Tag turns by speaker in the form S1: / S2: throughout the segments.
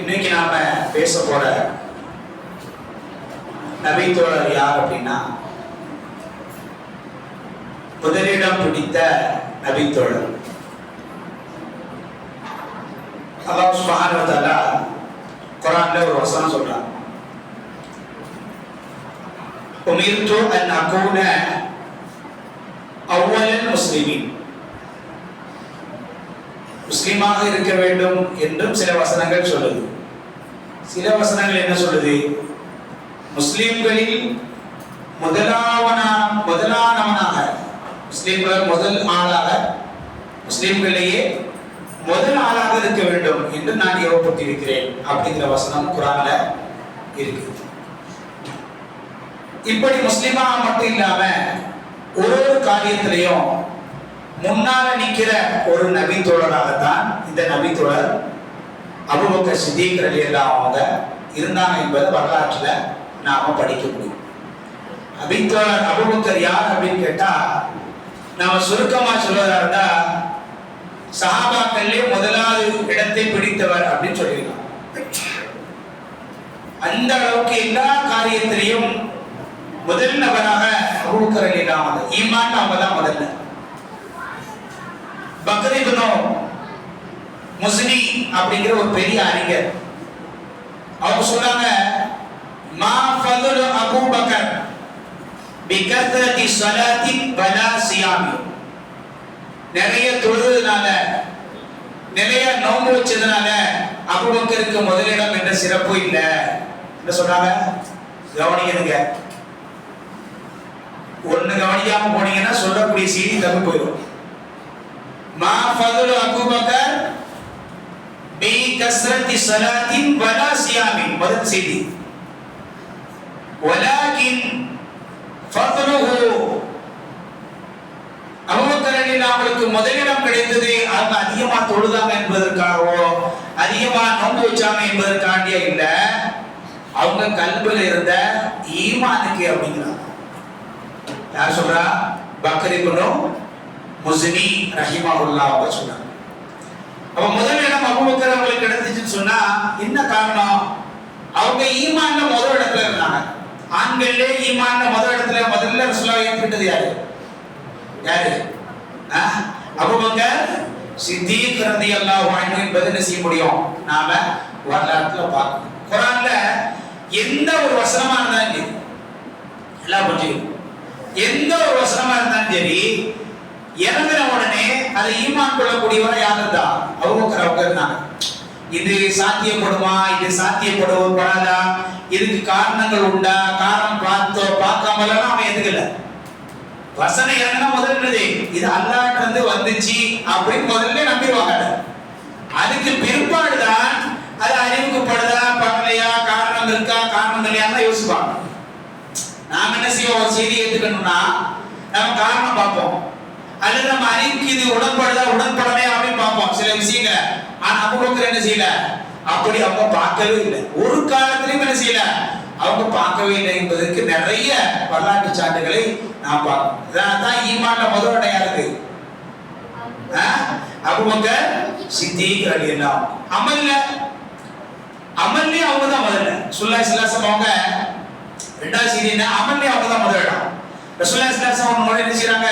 S1: இன்னைக்கு நாம பேச போற நபித்தோழர் யார் அப்படின்னா முதலிடம் பிடித்த நபித்தோழர் அல்லாஹ் சுப்ஹானஹு வ தஆலா குர்ஆன்ல ஒரு வசனம் சொல்றான். உமிர்து அன் அகூன அவ்வளல் முஸ்லிமின். முஸ்லீமாக இருக்க வேண்டும் என்றும் சில வசனங்கள் சொல்லுது. சில வசனங்கள் என்ன சொல்லுது? முஸ்லிம்களில் முதலாவனான முதலானவனாக முஸ்லிம்கள் முதல் ஆளாக முஸ்லிம்களிலேயே முதல் ஆளாக இருக்க வேண்டும் என்று நான் ஏவப்பட்டிருக்கிறேன் அப்படிங்கிற வசனம் குரான்ல இருக்கு. இப்படி முஸ்லிமா மட்டும் இல்லாம ஒரு ஒரு காரியத்திலையும் முன்னால நிக்கிற ஒரு நபி தோழராகத்தான் இந்த நபி தோழர் அபுபக்க சித்திக் ரலியல்லாஹு அவங்க இருந்தாங்க என்பது வரலாற்றுல நாம படிக்க முடியும். அபித்தோழர் அபுபக்கர் யார் அப்படின்னு கேட்டா நாம சுருக்கமா சொல்வதா இருந்தா சஹாபாக்கள்லேயே முதலாவது இடத்தை பிடித்தவர் அப்படின்னு சொல்லிடலாம் அந்த அளவுக்கு எல்லா காரியத்திலையும் முதல் நபராக அபுபக்கர் ரலியல்லாஹு ஈமான் அவங்க தான் முதல்ல. முஸ்லி அப்படிங்கிற ஒரு பெரிய அறிஞர். அவங்க சொல்றாங்க மா ஃபதுல் அபூபக்கர் பிகத்ரதி ஸலாத்தி வலா சியாமி. நிறைய தொழுதுனால நிறைய நோம்பு வச்சதுனால அபூபக்கருக்கு முதலிடம் என்ற சிறப்பு இல்ல. என்ன சொல்றாங்க கவனிக்கிறதுங்க ஒண்ணு கவனிக்காம போனீங்கன்னா சொல்லக்கூடிய செய்தி தப்பு போயிடும். மா ஃபதுலு அபூபக்கர் கஸ்ரத்தி சலாத்தின் வலா சியாமின் முதல் செய்தி வலாகின் ஃபதுலுஹு அபூபக்கரில் அவங்களுக்கு முதலிடம் கிடைத்தது அவங்க அதிகமா தொழுதாங்க என்பதற்காகவோ அதிகமா நோன்பு வச்சாங்க என்பதற்காண்டியா இல்ல. அவங்க கல்வில இருந்த ஈமானுக்கு அப்படிங்கிறாங்க. யார் சொல்றா? பக்கரிபனும் முஸ்னி ரஹிமஹுல்லா அவங்க சொல்றாங்க. அப்ப முதல் இடம் அபூபக்கர் அவங்களுக்கு கிடைச்சிச்சுன்னு சொன்னா என்ன காரணம்? அவங்க ஈமான்ல முதல் இடத்துல இருந்தாங்க. ஆண்கள்லே ஈமான்ல முதல் இடத்துல முதல்ல ரசூலா ஏற்பட்டது யாரு? யாரு? ஆ? அபூபக்கர் சித்தீக் ரலியல்லாஹு அன்ஹு என்பது என்ன செய்ய முடியும்? நாம வரலாற்றுல பார்க்கணும். குரான்ல எந்த ஒரு வசனமா இருந்தாலும் சரி. எல்லாம் புரிஞ்சுக்கணும். எந்த ஒரு வசனமா இருந்தாலும் சரி இறங்குன உடனே அதை ஈமான் கொள்ளக்கூடியவரை யார் இருந்தா அவங்க அவங்க இருந்தாங்க. இது சாத்தியப்படுமா? இது சாத்தியப்படாதா இதுக்கு காரணங்கள் உண்டா? காரணம் பார்த்தோ பார்க்காமலாம் அவன் எதுக்கல? வசனம் இறங்கினா முதல்ல இது அல்லாஹ் வந்து வந்துச்சு அப்படின்னு முதல்ல நம்பிடுவாங்க அதுக்கு பிற்பாடுதான் அது அறிமுகப்படுதா படலையா காரணம் இருக்கா காரணம் இல்லையான்னு யோசிப்பாங்க. நாம என்ன செய்வோம்? செய்தி ஏத்துக்கணும்னா நம்ம காரணம் பார்ப்போம். அல்லது நம்ம அறிவுக்கு இது உடன்படுதா? உடன்படலையா அப்படின்னு பார்ப்போம். சில விஷயங்களை. ஆனா அபுபக்கர் என்ன செய்யல? அப்படி அவங்க பார்க்கவே இல்லை. ஒரு காலத்திலையும் என்ன செய்யல? அவங்க பார்க்கவே இல்லை என்பதற்கு நிறைய வரலாற்று சான்றுகளை நான் பார்க்கணும் இதான் தான் ஈமான்ல முதல் அடையாளது அபுபக்கர் சித்திக் எல்லாம் அமல்ல. அமல்லே அவங்க தான் முதல்ல. சுல்லா சிலாசம் அவங்க ரெண்டாவது செய்தி என்ன? அமல்லே அவங்க தான் முதல் இடம் ரசூலுல்லாஹி ஸல்லல்லாஹு என்ன செய்யறாங்க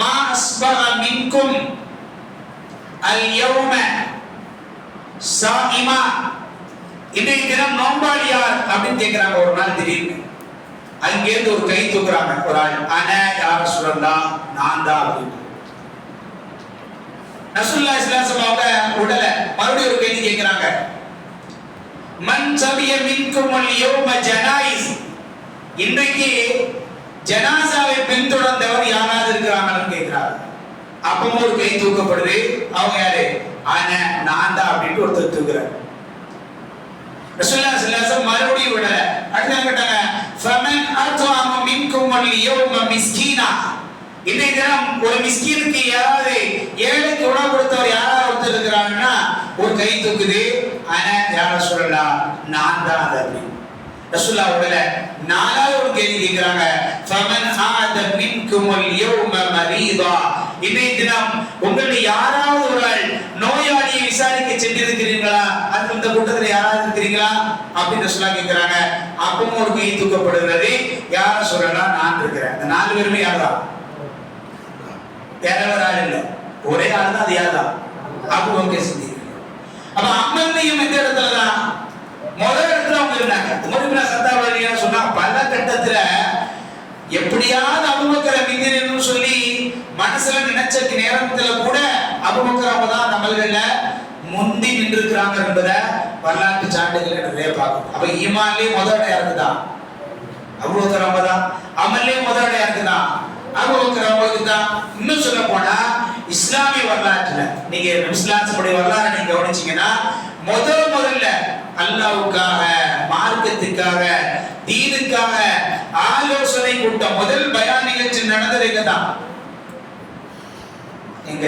S1: ما அஸ்பக منكم அல் யௌம சாயிமா இன்றைய தினம் நோம்பாளியார் அப்படின்னு கேட்கிறாங்க ஒரு நாள் திடீர்னு. அங்கேருந்து ஒரு கை தூக்குறாங்க. ஒரு ஆள் அன யார சொல்லலாம் நான் தான் அப்படின்னு. நசுல்லா ஸல்லல்லாஹு அவங்க உடல மறுபடியும் ஒரு கேள்வி கேட்கிறாங்க மன் சபிய மின்கும் அல் யௌம ஜனாயிஸ். இன்றைக்கு ஜனாசாவை பின்தொடர்ந்தவர் யாராவது இருக்கிறாங்கன்னு கேட்கிறாரு. அப்பவும் ஒரு கை தூக்கப்படுது. அவங்க யாரு? ஆன நான் தான் அப்படின்ட்டு ஒருத்தர் தூக்குறாரு. ரசூல்லா ஸல்லல்லாஹு மறுபடியும் விடல. அடுத்து கேட்டாங்க? ஃபமன் அத்வாம மின்கும் அல் யௌம மிஸ்கீனா. இன்றைய தினம் ஒரு மிஸ்கீனுக்கு யாராவது ஏழைக்கு உணவு கொடுத்தவர் யாராவது ஒருத்தர் இருக்கிறாங்கன்னா ஒரு கை தூக்குது. ஆனா யார சொல்லலாம் நான் தான் அது அப்படின்னு ரசூல்லா உடல நாலாவது ஒரு கேள்வி கேட்கிறாங்க. ஃபமன் ஆத மின்கும் அல் யௌம மரீதா. இன்றைய தினம் உங்களில் யாராவது ஒரு ஆள் நோயாளியை விசாரிக்க சென்றிருக்கிறீர்களா? அது இந்த கூட்டத்தில் யாராவது இருக்கிறீங்களா? அப்படின்னு சொல்ல கேட்கிறாங்க. அப்பவும் ஒரு கை தூக்கப்படுகிறது. யார சொல்லலாம் நான் இருக்கிறேன். அந்த நாலு பேருமே யார்தான்? வேற ஒரு ஆள் இல்லை. ஒரே ஆள் தான் அது யார்தான்? அப்போ ஓகே அப்ப அம்மந்தையும் எந்த இடத்துல தான். முதல் அவங்க இருந்தாங்க சொன்னா பல கட்டத்துல எப்படியாவது அபுபக்கரை மிந்திரன்னு சொல்லி மனசுல நினைச்ச நேரத்துல கூட அபுபக்கர் தான் நம்மள்கள முந்தி நின்றுக்கிறாங்க என்பதை வரலாற்று சான்றுகள் நிறைய பார்க்கும். அப்ப ஈமான்லயே முதல் இடம் இருக்குதான் அபுபக்கர் தான் அமல்லே முதல் இடம் இருக்குதான் தான் இன்னும் சொல்ல போனா நீங்க இஸ்லாத்துடைய வரலாறு நீங்க கவனிச்சீங்கன்னா முதல் முதல்ல அல்லாவுக்காக மார்க்கத்துக்காக தீனுக்காக ஆலோசனை கூட்டம் முதல் பயான் நிகழ்ச்சி நடந்தது இங்க. தான் இங்க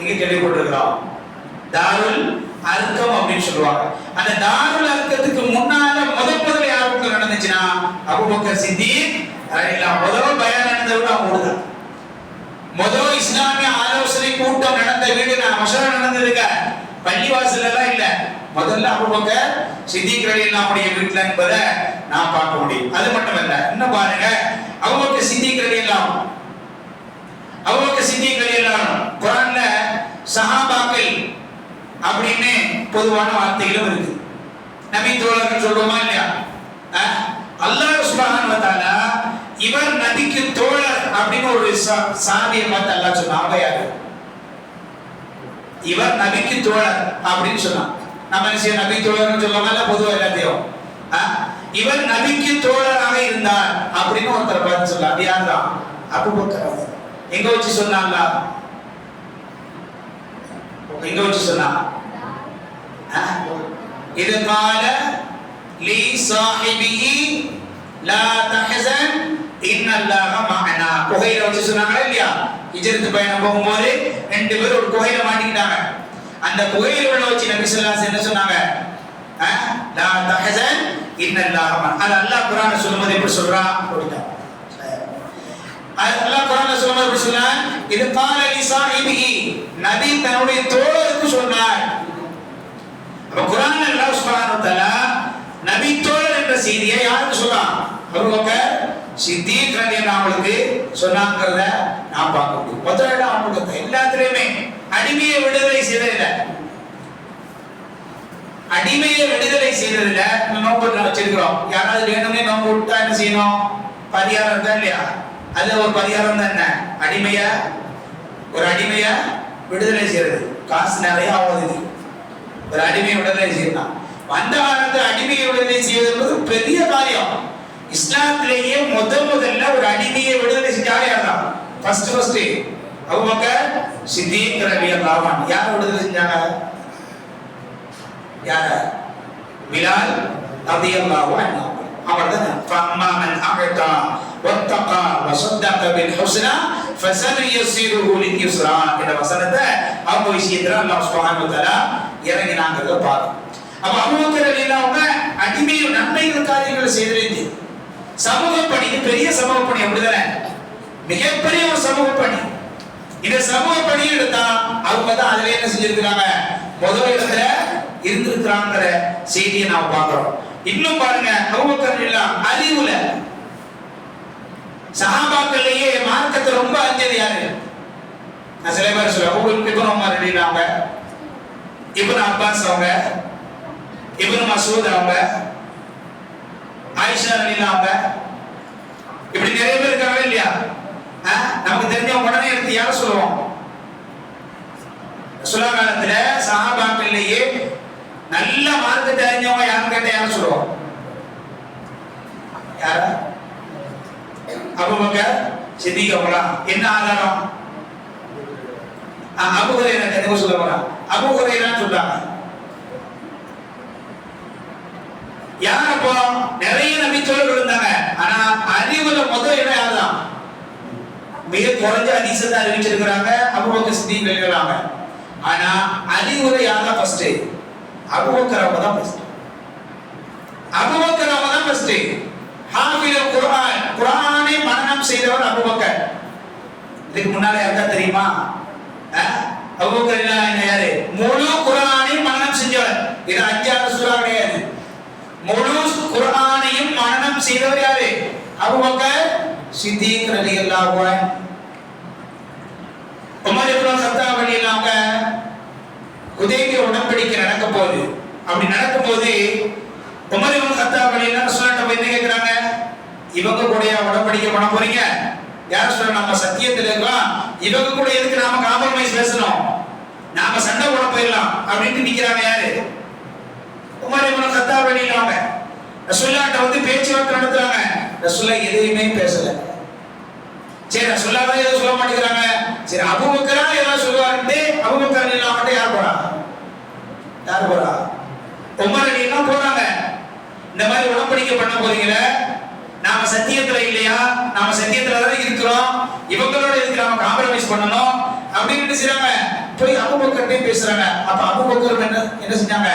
S1: இங்க கேள்விப்பட்டிருக்கிறோம் தாருல் அர்க்கம் அப்படின்னு சொல்லுவாங்க. அந்த தாருல் அர்க்கத்துக்கு முன்னால முத முதல்ல யாருக்கு நடந்துச்சுன்னா அபுபக்கர் சித்தி முதல் பயான் நடந்தது அவங்க முதல் இஸ்லாமிய கூட்டம் நடந்த வீடு நான் மஷரா நடந்திருக்க பள்ளிவாசல் எல்லாம் இல்ல. முதல்ல அபுபக்கர் சித்திக் ரலியல்லாஹுடைய வீட்டுல என்பதை நான் பார்க்க முடியும். அது மட்டும் இல்ல இன்னும் பாருங்க. அபுபக்கர் சித்திக் ரலியல்லாஹு அபுபக்கர் சித்திக் ரலியல்லாஹு குரான்ல சஹாபாக்கள் அப்படின்னு பொதுவான வார்த்தைகளும் இருக்கு. நபி தோழர்கள் சொல்றோமா இல்லையா? அஹ்? அல்லாஹ் சுப்ஹானஹு வ இவர் நபிக்கு தோழர் அப்படின்னு ஒரு சா- சாமியை பார்த்து அல்லாஹ் சொன்னான். யாரு இவர் நபிக்கு தோழர் அப்படின்னு சொன்னான். நம்ம என்ன செய்ய நபி தோழர்னு சொல்லாம பொதுவாக எல்லாத்தையும். இவர் நபிக்கு தோழராக இருந்தார் அப்படின்னு ஒருத்தர் பார்த்து சொல்லலாம் அது யாருதான் அபூபக்கர் அவர். எங்க வச்சு சொன்னாங்களா எங்க வச்சு சொன்னா இது கால லி சாஹிபிஹி லா தஹசன் இன்னல்லாஹ மஅனா. குகையில வச்சு சொன்னாங்களா இல்லையா? ஹிஜ்ரத் பயணம் போகும்போது ரெண்டு பேர் ஒரு குகையில மாட்டிக்கிட்டாங்க. அந்த குகையில உள்ள வச்சு நபி ஸல்லல்லாஹு அலைஹி என்ன சொன்னாங்க? அஹ்? லா தஹசன் இன்னல்லாஹ மஅனா அது அல்லாஹ் குர்ஆன்ல சொல்லும்போது எப்படி சொல்றான் அப்படின்னா அல்லாஹ் குர்ஆன்ல சொல்லும்போது எப்படி சொல்றான் இது கால லி சாஹிபிஹி. நபி தன்னுடைய தோழருக்கு சொன்னார் அப்ப குர்ஆன்ல அல்லாஹ் சுப்ஹானஹு வ தஆலா நபி தோழர் என்ற செய்தியை யாருக்கு சொல்றான்? அபூபக்கர் சித்தீக் ரலியல்லாஹுவுக்கு சொன்னாங்கறத நான் பார்க்க முடியும் முதல்ல இடம் அவங்களுக்கு எல்லாத்துலயுமே அடிமையை விடுதலை செய்ததில்ல. அடிமையை விடுதலை செய்ததில்ல. நோம்பு வச்சிருக்கிறோம். யாராவது வேணும்னே நோம்பு விட்டா என்ன செய்யணும்? பரிகாரம் தான் இல்லையா? அதுல ஒரு பரிகாரம் தான் என்ன? அடிமைய? ஒரு அடிமைய விடுதலை செய்யறது. காசு நிறைய ஆகுது இது. ஒரு அடிமையை விடுதலை செய்யலாம் அந்த காலத்துல அடிமையை விடுதலை செய்வது என்பது பெரிய காரியம். இஸ்லாத்திலேயே முதல் முதல்ல ஒரு அடிமையை விடுதலை செஞ்சாலே யார்தான் ஃபர்ஸ்ட் ஃபர்ஸ்ட் அவங்க சித்திக் ரலியல்லாஹு அன்ஹு. யார் விடுதலை செஞ்சாங்க? யார? பிலால் ரலியல்லாஹு அன்ஹு. அவர்தான். ஃபம்மா மன் அஹதா வத்தகா வஸத்தக பில் ஹுஸ்னா ஃபசனுயஸிருஹு லில் யுஸ்ரா என்ற வசனத்தை அவங்க விஷயத்துல அல்லாஹ் சுப்ஹானஹு வ தஆலா இறங்கினாங்கிறத பார்த்தோம் அப்ப அபூபக்கர் ரலியல்லாஹு அன்ஹு அடிமை நன்மைகள் காரியங்களை செய்திருந்து. சமூக பணி இது பெரிய சமூக பணி அப்படிதானே? மிகப்பெரிய ஒரு சமூக பணி இந்த சமூக பணி எடுத்தா அவங்க தான் அதுல என்ன செஞ்சிருக்கிறாங்க? முதல் இடத்துல இருந்திருக்கிறாங்கிற செய்தியை நாம் பார்க்கிறோம். இன்னும் பாருங்க அபூபக்கர் எல்லாம் அறிவுல. சஹாபாக்கள்லயே மார்க்கத்தை ரொம்ப அறிஞ்சது யாரு? நான் சில பேர் சொல்லுவேன் உங்களுக்கு இப்னு உமர் எழுதினாங்க இப்னு அப்பாஸ் அவங்க இப்னு மசூத் அவங்க ஆயிஷா அவங்க இப்படி நிறைய பேர் இருக்காங்க இல்லையா? ஆ? நமக்கு தெரிஞ்சவங்க உடனே எடுத்து யார சொல்லுவோம்? சுலா காலத்துல சஹாபாக்கள்லயே நல்ல மார்க்கத்தை அறிஞ்சவங்க யாரும் கேட்ட யாரும் சொல்லுவோம்? யார? அபுபக்கர் சித்திக் அவங்களா என்ன ஆதாரம்? அபு ஹுரைரா சொல்ல போறா அபு சொல்றாங்க. யார் அப்போ நிறைய நபித்தோழர்கள் இருந்தாங்க. ஆனா அறிவுல முதல் இடம் யாருதான்? மிக குறைஞ்ச அதிசத்தை அறிவிச்சிருக்கிறாங்க. அபுபக்கர் சித்திக் எழுதுறாங்க. ஆனா அறிவுரை யார்தான் ஃபர்ஸ்ட் அபுபக்கர் அவங்க தான் ஃபர்ஸ்ட் அபுபக்கர் அவங்க தான் ஃபர்ஸ்ட் ஹாஃபில குர்ஆன். குர்ஆனை மனனம் செய்தவர் அபுபக்கர். இதுக்கு முன்னால யாருக்கா தெரியுமா? அபுபக்கர் என்ன யாரு? முழு குரானையும் மனனம் செஞ்சவர் இது அஞ்சாவது சூறா கிடையாது. முழு குரானையும் மனனம் செய்தவர் யாரு? அபூபக்கர் சித்திக் ரலியல்லாஹு அன்ஹு. உமர் இப்னு கத்தாப் ரலியல்லாஹு உதயகிரி உடன்படிக்கை நடக்க போகுது. அப்படி நடக்கும்போது உமர் இப்னு கத்தாப் ரலியல்லாஹு ரசூலுல்லாஹ் போய் என்ன கேக்குறாங்க? இவங்க கூட உடன்படிக்கை பண்ண போறீங்க? யார் சொல்ற? நம்ம சத்தியத்தில் இருக்கோம் இவங்க கூட எதுக்கு நாம காம்ப்ரமைஸ் பேசணும்? நாம சண்டை போட போயிடலாம். அப்படின்ட்டு நிக்கிறாங்க யாரு? உமர் இப்னு கத்தாப் ரலியல்லாஹு ரசூலுல்லாஹ்ட்ட வந்து பேச்சுவார்த்தை நடத்துறாங்க. ரசூலுல்லாஹ் எதையுமே பேசல. சரி ரசூலுல்லாஹ் தான் எதுவும் சொல்ல மாட்டேங்கிறாங்க. சரி அபூபக்கரா ஏதாவது சொல்லுவாருன்ட்டு அபூபக்கர் இல்லாம மட்டும் யார் போறா? யார் போறா? உமர் அலி எல்லாம் போறாங்க. இந்த மாதிரி உடன்படிக்கை பண்ண போறீங்களே? நாம சத்தியத்துல இல்லையா? நாம சத்தியத்துல தான் இருக்கிறோம். இவங்களோட இதுக்கு நாம காம்ப்ரமைஸ் பண்ணணும்? அப்படின்னு என்ன செய்றாங்க போய் அபூபக்கர்ட்டே பேசுறாங்க. அப்ப அபூபக்கர் என்ன என்ன செஞ்சாங்க?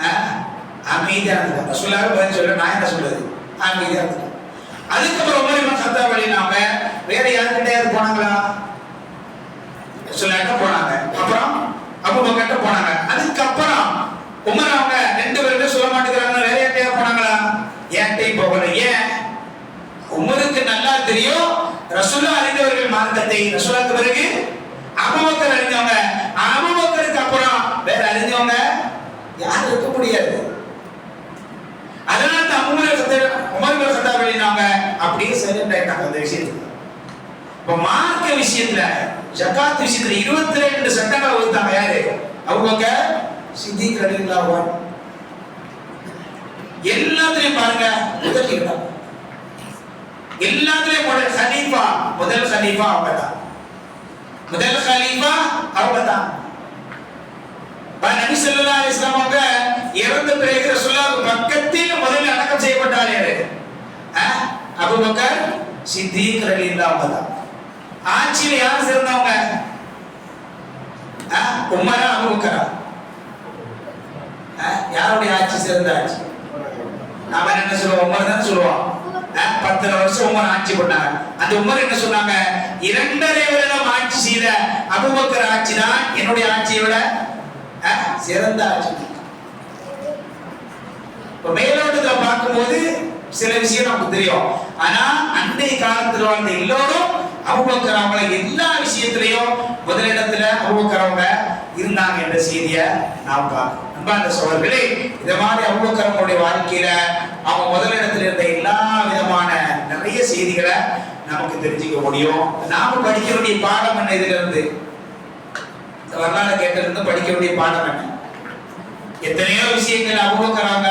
S1: ஆஹ், அமைதியா ரசூலாக பதில் சொல்ல நான் என்ன சொல்றது? அமைதியாக இருந்தாங்க அதுக்கப்புறம் உமர் சத்தா கத்தாப் வழினாங்க வேற யாருக்கிட்டயாவது போனாங்களா? சொல்லாட்ட போனாங்க. அப்புறம் அபூபக்கர்ட்ட போனாங்க. அதுக்கப்புறம் உமர் அவங்க ரெண்டு பேருமே சொல்ல மாட்டேங்கிறாங்க. வேற யார்கிட்டயா போனாங்களா? ஏன்ட்டையும் போகல. ஏன்? உமருக்கு நல்லா தெரியும். ரசூலா அறிந்தவர்கள் மார்க்கத்தை ரசூலாக்கு பிறகு அபுபக்கர் அறிஞ்சவங்க அபூபக்கருக்கு அப்புறம் வேற அறிஞ்சவங்க யாரும் இருக்க முடியாது அதனால தான் உமர் கத்த உமர் கத்தா வெளினாங்க அப்படியே சைலண்ட் ஆயிட்டாங்க அந்த விஷயத்துக்கு இப்ப மார்க்க விஷயத்துல ஜக்காத் விஷயத்துல இருபத்தி ரெண்டு சட்டங்களை வகுத்தாங்க யாரு? அவங்க சித்தி ரலியல்லாஹு எல்லாத்துலயும் பாருங்க முதல் இடம் எல்லாத்துலயும் முதல் ஹலீஃபா முதல் ஹலீஃபா அவங்க தான் முதல் ஹலீஃபா அவங்க தான் நபி சொல்லா அலைஹி அவங்க இறந்த பிறகு சுல்லா பக்கத்தில் முதலில் அடக்கம் செய்யப்பட்டார் யாரு? அஹ், அபூபக்கர் சித்திக் ரலியல்லாஹு அன்ஹு தான். ஆட்சியில யார் சிறந்தவங்க உமரா அபு பக்கரா யாருடைய ஆட்சி சிறந்த ஆட்சி? நாம என்ன சொல்லுவோம்? உமர் தான் சொல்லுவோம். பத்து பத்தரை வருஷம் உமர் ஆட்சி பண்ணாங்க. அந்த உமர் என்ன சொன்னாங்க? இரண்டரை வருடம் ஆட்சி செய்த அபுபக்கர் ஆட்சி தான் என்னுடைய ஆட்சியை விட சிறந்த ஆட்சி. இப்ப மேலோட்டத்துல பார்க்கும்போது சில விஷயம் நமக்கு தெரியும். ஆனா அன்றைய காலத்துல வாழ்ந்த எல்லோரும் அபுபக்கர் அவங்கள எல்லா விஷயத்திலையும் முதலிடத்துல அபுபக்கர் அவங்க இருந்தாங்க என்ற செய்தியை நாம் பார்க்கிறோம். அந்த சோழர்களே இந்த மாதிரி அபுபக்கர் அவங்களுடைய வாழ்க்கையில அவங்க முதலிடத்துல இருந்த எல்லா விதமான நிறைய செய்திகளை நமக்கு தெரிஞ்சுக்க முடியும். நாம படிக்க வேண்டிய பாடம் என்ன இதுல இருந்து? வரலாறு கேட்டிருந்து படிக்க வேண்டிய பாடம் என்ன? எத்தனையோ விஷயங்கள் அபுபக்கராங்க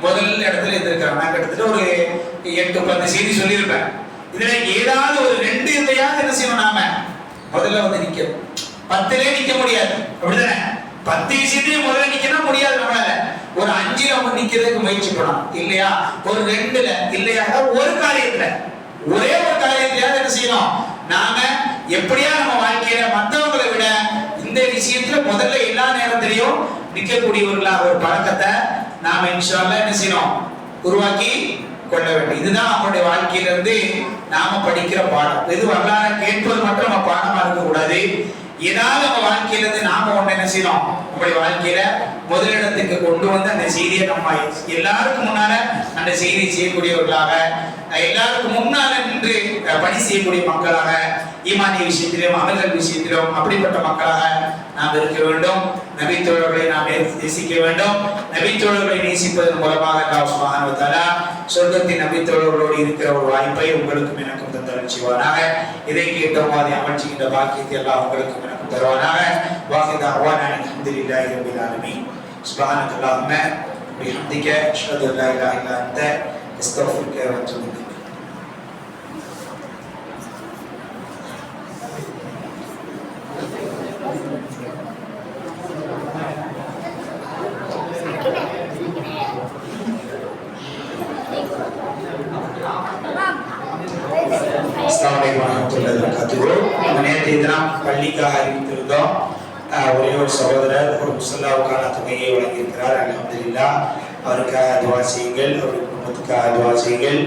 S1: முதல் இடத்துல இருந்திருக்காங்க நான் கிட்டத்தட்ட ஒரு எட்டு பத்து செய்தி சொல்லியிருப்பேன். இதுல ஏதாவது ஒரு ரெண்டு இதையாவது என்ன செய்யணும் நாம? முதல்ல வந்து நிக்கணும். பத்திலே நிக்க முடியாது. அப்படிதானே? பத்து விஷயத்தையும் முதல்ல நிக்கணும் முடியாது நம்மளால. ஒரு அஞ்சு அவங்க நிக்கிறதுக்கு முயற்சி பண்ணலாம். இல்லையா? ஒரு ரெண்டுல. இல்லையா? ஒரு காரியத்துல. ஒரே ஒரு காரியத்திலேயாவது என்ன செய்யணும்? நாம எப்படியா நம்ம வாழ்க்கையில மத்தவங்களை விட இந்த விஷயத்துல முதல்ல எல்லா நேரத்திலையும் நிற்கக்கூடியவர்களா ஒரு பழக்கத்தை நாம இன்ஷால்ல என்ன செய்யணும்? உருவாக்கி கொள்ள வேண்டும். இதுதான் நம்மளுடைய வாழ்க்கையில இருந்து நாம படிக்கிற பாடம். இது வரலாறு கேட்பது மட்டும் நம்ம பாடமா இருக்க கூடாது ஏதாவது நம்ம வாழ்க்கையில இருந்து நாம ஒண்ணு என்ன செய்யணும்? நம்முடைய வாழ்க்கையில முதலிடத்துக்கு கொண்டு வந்து அந்த செய்தியை நம்ம எல்லாருக்கும் முன்னால அந்த செய்தி செய்யக்கூடியவர்களாக எல்லாருக்கும் முன்னால நின்று பணி செய்யக்கூடிய மக்களாக ஈமானிய விஷயத்திலும் அமல்கள் விஷயத்திலும் அப்படிப்பட்ட மக்களாக நாம் இருக்க வேண்டும். நபித்தோழர்களை நாம் நேசிக்க வேண்டும். நபித்தோழர்களை நேசிப்பதன் மூலமாக அல்லாஹ் சுப்ஹானஹு வ தஆலா சொர்க்கத்தின் நபித்தோழர்களோடு இருக்கிற ஒரு வாய்ப்பை உங்களுக்கும் எனக்கும் தந்தரச் செய்வானாக இதை கேட்டோம் அதை அமல் பாக்கியத்தை எல்லாம் உங்களுக்கும் எனக்கும் தருவானாக. வாஹித் அஹ்வானா அல்ஹம்துலில்லாஹி ரப்பில் ஆலமீன். சுப்ஹானக அல்லாஹும்ம பிஹம்திக அஷ்ஹது அன் லா இலாஹா இல்லா அன்த. அஸ்தக்ஃபிருக வ அஸ்லாமலை இலைக் அஸ்ஸலாமு அலைக்கும் நம்ம நேற்றைய தினம் பள்ளிக்காக அறிவித்திருந்தோம். ஒரே ஒரு சகோதரர் ஒரு முசல்லாவுக்கான தொகையை வழங்கியிருக்கிறார். அலமதுல்லா அவருக்காக துவா செய்யுங்கள் அவருடைய குடும்பத்துக்காக துவா செய்யுங்கள்.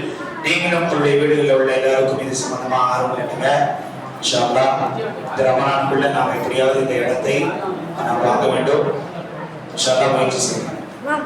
S1: நீங்களும் உங்களுடைய வீடுகளில் உள்ள எல்லாருக்கும் இது சம்பந்தமாக ஆர்வம் இல்லைங்க இன்ஷா இந்த ரமணானுக்குள்ள நாம் எப்படியாவது இந்த இடத்தை நாம் வாங்க வேண்டும். இன்ஷா முயற்சி செய்யலாம்